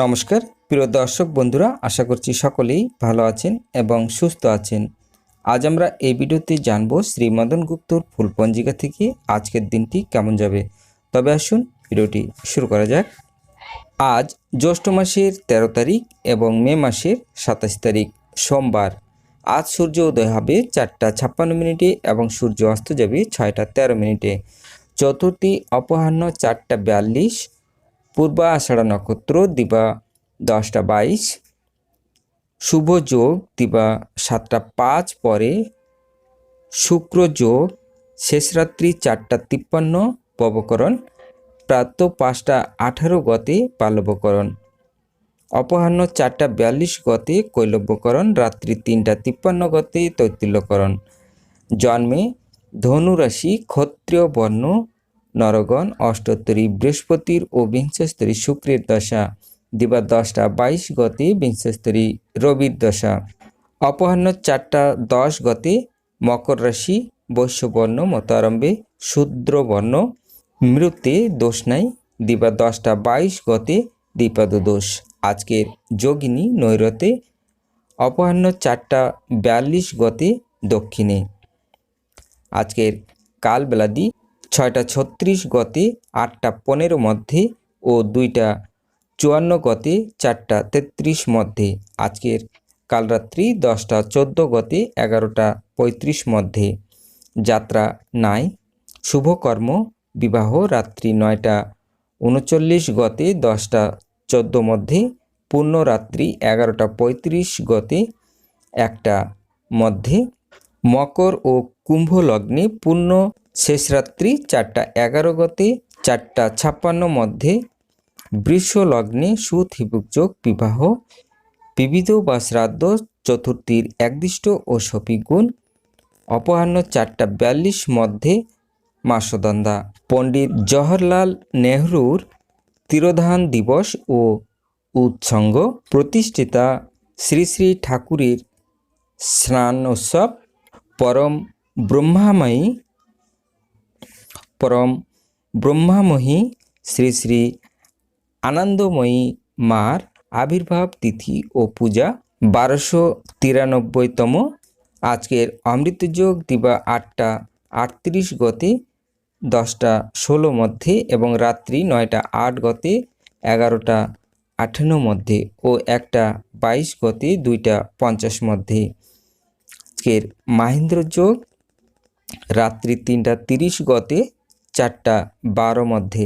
নমস্কার, প্রিয় দর্শক বন্ধুরা, আশা করছি সকলেই ভালো আছেন এবং সুস্থ আছেন। আজ আমরা এই ভিডিওতে জানব শ্রী মদন গুপ্তর ফুল পঞ্জিকা থেকে আজকের দিনটি কেমন যাবে। তবে আসুন ভিডিওটি শুরু করা যাক। আজ জ্যৈষ্ঠ মাসের তেরো তারিখ এবং মে মাসের সাতাশ তারিখ, সোমবার। আজ সূর্য উদয় হবে চারটা ছাপ্পান্ন মিনিটে এবং সূর্য অস্ত যাবে ছয়টা তেরো মিনিটে। চতুর্থী অপরাহ্ন চারটা বিয়াল্লিশ পূর্বা আষাঢ়া নক্ষত্র দিবা দশটা বাইশ, শুভ যোগ দিবা সাতটা পাঁচ পরে, শুক্র যোগ শেষ রাত্রি চারটা তিপ্পান্ন পবকরণ প্রাত পাঁচটা আঠারো গতে পালবকরণ অপরাহ্ন চারটা বিয়াল্লিশ গতে কৈলব্যকরণ, রাত্রি তিনটা তিপ্পান্ন গতে তৈতিল্যকরণ জন্মে ধনুরাশি ক্ষত্রিয় বর্ণ নরগণ অষ্টোত্তরী বৃহস্পতির ও বিংশস্তরী শুক্রের দশা দিবা দশটা বাইশ গতে বিংশস্তরী রবির দশা অপরাহ্ন চারটা দশ গতে মকর রাশি, বৈশ্যবর্ণ, মতারম্ভে শূদ্রবর্ণ মৃতে দোষ নাই দিবা দশটা বাইশ গতে দ্বিপাদ দোষ আজকের যোগিনী নৈরতে অপরাহ্ন চারটা বিয়াল্লিশ গতে দক্ষিণে। আজকের কালবেলাদি ছয়টা ছত্রিশ গতি, আটটা পনেরো মধ্যে ও দুইটা চুয়ান্ন গতি, চারটা তেত্রিশ মধ্যে। আজকের কাল রাত্রি দশটা চোদ্দ গতি, এগারোটা পঁয়ত্রিশ মধ্যে। যাত্রা নাই শুভকর্ম বিবাহ রাত্রি নয়টা উনচল্লিশ গতি, দশটা চোদ্দ মধ্যে পূর্ণরাত্রি এগারোটা পঁয়ত্রিশ গতি, একটা মধ্যে। মকর ও কুম্ভ লগ্নে পূর্ণ শেষ রাত্রি চারটা এগারো গতে চারটা ছাপ্পান্ন মধ্যে বৃষ লগ্নে সুথিবুক যোগ বিবাহ, বিবিধ বা শ্রাদ্ধ, চতুর্থীর একদিষ্ট ও সপিগুণ অপরাহ্ন চারটা বিয়াল্লিশ মধ্যে মাসদন্দা পণ্ডিত জওহরলাল নেহরুর তিরোধান দিবস ও উৎসঙ্গ প্রতিষ্ঠিতা শ্রী শ্রী ঠাকুরের স্নান উৎসব পরম ব্রহ্মাময়ী পরম ব্রহ্মাময়ী শ্রী শ্রী আনন্দময়ী মার আবির্ভাব তিথি ও পূজা বারোশো তিরানব্বইতম। আজকের অমৃতযোগ দিবা আটটা আটত্রিশ গতে, দশটা ষোলো মধ্যে এবং রাত্রি নয়টা আট গতে, এগারোটা আঠান্ন মধ্যে ও একটা বাইশ গতে, দুইটা পঞ্চাশ মধ্যে। আজকের মাহেন্দ্র যোগ রাত্রি তিনটা তিরিশ গতে চারটা বারো মধ্যে